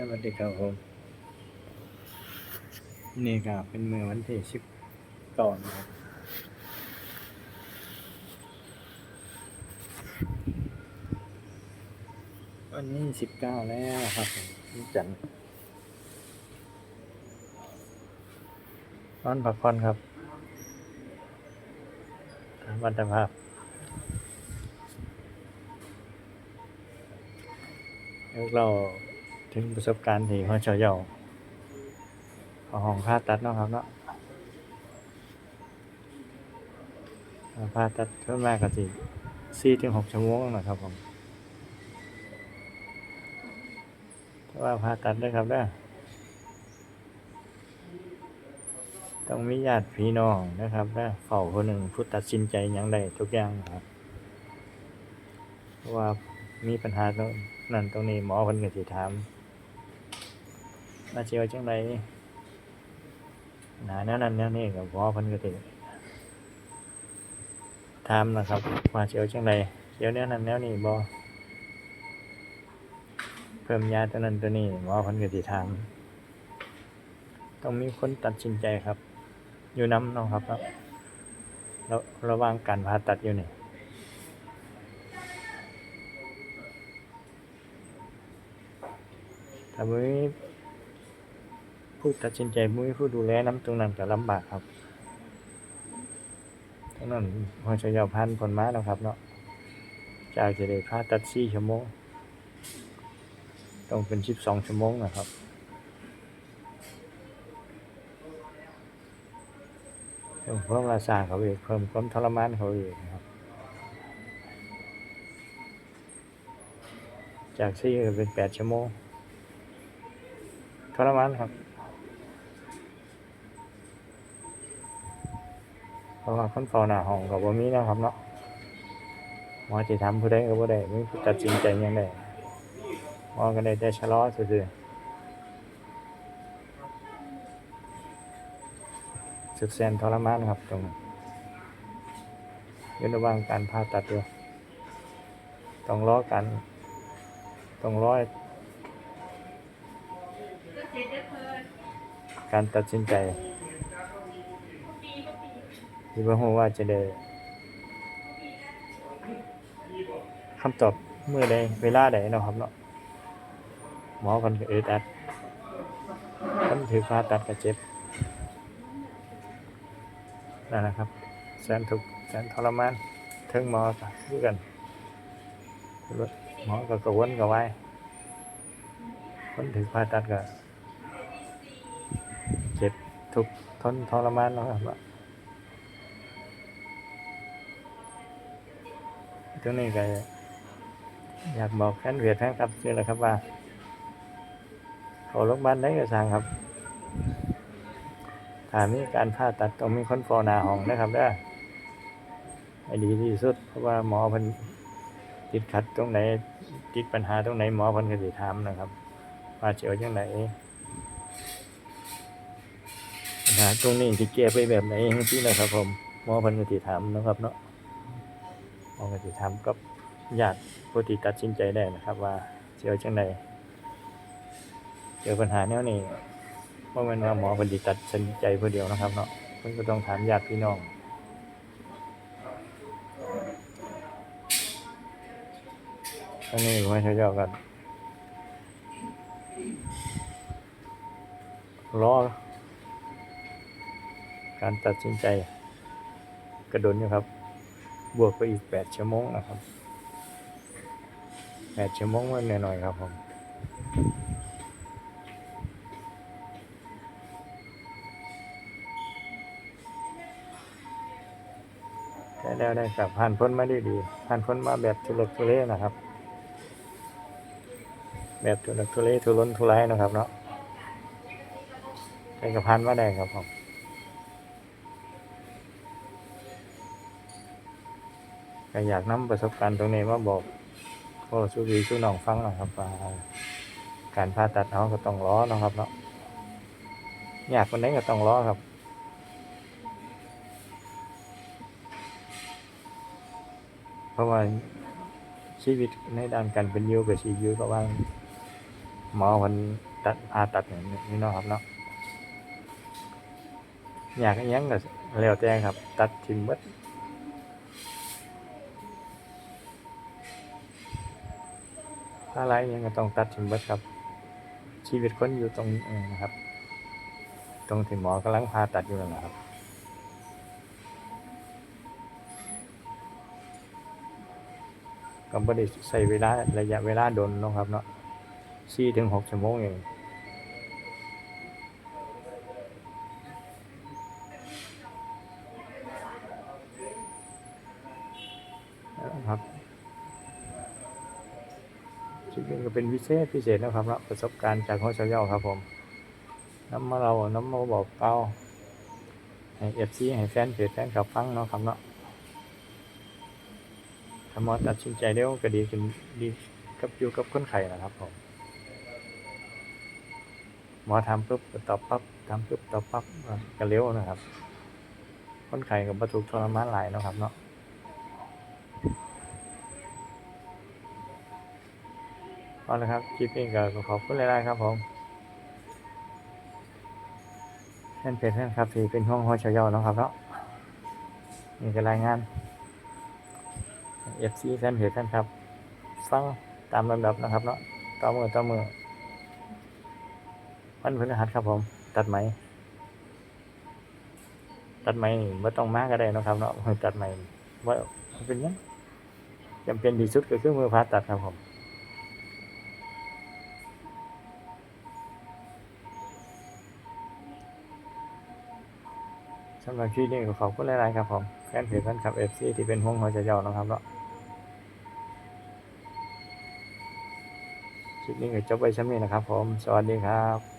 สวัสดีครับผม นี่ก็เป็นมือวันที่สิบก่อนครับวันนี้สิบเก้าแล้วครับผมจันนอนพักผ่อนครับตามวันตภาพแล้วเรา ถึงประสบการณ์ที่ห้องเฉยาของห้องผ่าตัดเนาะครับเนาะผ่าตัดเพิ่มมากก็สิสี่ถึงหกชั่วโมงนะครับผมแต่ว่าผ่าตัดได้อครับเด้อต้องมีญาติพี่น้องนะครับเด้อเฝ้าคนหนึ่งผู้ตัดสินใจอย่างใดทุกอย่างครับเพราะว่ามีปัญหาตรงนั้นตรงนี้หมอเพิ่นก็สิถาม ว่าสิเอาจังไดหนาแนวนั้นแนวนี้ก็หมอพิ่นก็สิถามนะครับว่าสิเอาจังไดสิเอาแนวนั้นแนวนี้บ่เพิ่มยาตัวนั้นตัวนี้หมอพิ่นก็สิถามต้องมีคนตัดสินใจครับ อยู่น้ำเนาะครับเนาะระระว่างการผ่าตัดอยู่นี่ถ้าไม่ ผู้ตัดสินใจม่มีผู้ดูแลน้ำตรงนั้นก็ลำบากครับตรงนั้นพอจะยาวพันผลมาแล้วครับเนาะจากจะได้ผ่าตัดสี่ชั่วโมงต้องเป็นสิบสองชั่วโมงนะครับเพิ่มราซาเขาอีกเพิ่มความทรมานเขาอีกนะครับ จากสี่เป็นแปดชั่วโมงทรมานครับ เพราะว่าคนเฝ้าหน้าห้องกับบ่ามีนะครับเนาะหมอจะทำผู้ใดก็บ่ได้มีผู้ตัดสินใจยังได้หมอก็ได้แต่ชะลอซื่อๆสึกแสนทรมานครับตรงนี้อยู่ระหว่างการผ่าตัดอยู่ต้องรอกันต้องรอการตัดสินใจ ที่ว่าว่าจะได้คำตอบเมื่อใดเวลาใดเนาะครับเนาะหมอคนก็อึดอัดคนถือผ่าตัดก็เจ็บนั่นนะครับแสนทุกข์แสนทรมานถึงหมอก็คือกันหมอก็กระวนกระวายคนถือผ่าตัดก็เจ็บทุกข์ทนทรมานเนาะครับ ตรงนี้ก็อยากบอกแฟนเวียดแฟนครับนี่แหละครับว่าเขาโรงพยาบาลได้ก็สั่งครับถามีการผ่าตัดต้องมีคนฟอหนาห้องนะครับเด้อให้ดีที่สุด เพราะว่าหมอพิ่นติดขัดตรงไหน ติดปัญหาตรงไหนหมอพิ่นก็สิถามนะครับว่าสิเอาจังไดปัญหาตรงนี้ที่แก้ไปแบบไหนจังซี่นะครับ ผมหมอพันกติถามนะครับเนาะ มอกติถามกับญาติผู้ที่ตัดสินใจได้นะครับ ว่าสิเอจังไดเจอปัญหาแนวนี้บ่แม่นว่าหมอเพิ่ตัดสินใจผู้เดียวนะครับเนาะเพิ่นก็ต้องถามญาติพี่น้องอันนี้ผมให้เจ้ากันรอการตัดสินใจกระโดนอยู่ครับ บวกไปอีกแปดชั่วโมงนะครับแปดชั่วโมงมันหน่อยๆครับผมได้แล้วได้ครับผ่านพ้นมาได้ดีผ่านพ้นมาแบบทุลักทุเลนะครับ แบบทุลักทุเลทุรนทุรายนะครับเนาะได้กับผ่านมาได้ครับผม ก็อยากนำประสบการณ์ตรงนี้มาบอกพ่อสู้วีสู้น้องฟังนะครับว่าการผ่าตัดเขาก็ต้องล้อนะครับเนาะอยากคนไหนก็ต้องล้อครับเพราะว่าชีวิตในด้านการเป็นยูกับชีวิตระว่าหมอคนตัดผ่าตัดอย่างนี้นะครับเนาะอยากยังก็แล้วแต่ครับ ตัดทิ้งเบิด อะไรยังก็ต้องตัดทิ้งเบิดครับ ชีวิตคนอยู่ตรงนี้เองนะครับ ตรงที่หมอกำลังพาตัดอยู่นั่นแหละครับก็ไม่ได้ใส่เวลาระยะเวลาโดนนะครับเนาะสี่ถึงหกชั่วโมงเอง ลิปนี้ก็เป็นพิเศษพิเศษนะครับเนาะประสบการณ์จากห้องเชาเย่าครับผม น้ำมาเราน้ำมาบอกเป้าให้ FC ให้แฟนเพจแฟนคลับฟังเนาะครับเนาะถ้าหมอตัดสินใจเร็วก็ดีขึ้นดีกับอยู่กับคนไข้นะครับผมหมอทำปุ๊บตอบปั๊บทำปุ๊บตอบปั๊บก็เร็วนะครับ คนไข้ก็บ่ถูกทรมานหลายเนาะครับเนาะ เอาละครับคลิปนี้ก็ขอบคุณหลายๆครับผมแฟนเพจแฟนครับที่เป็นห้องห้อยเฉยๆเนาะครับเนาะนี่ก็รายงาน FC แฟนเพจแฟนครับ ฟังตามลำดับนะครับเนาะต่อมือต่อมือวันพฤหัสครับผม ตัดไหม ตัดไหมไม่ต้องมาก็ได้เนาะครับเนาะตัดไหมว่าเป็นยังจำเป็นที่สุดก็คือมือผ่าตัดครับผม สำหรับคลิปนี้ก็ขอบคุณหลายๆครับผมแฟนเพจแฟนคลับเอฟซีที่เป็นห่วงหัวใจเจ้านะครับเนาะคลิปนี้ก็จบไปชั้นนี้นะครับผม สวัสดีครับ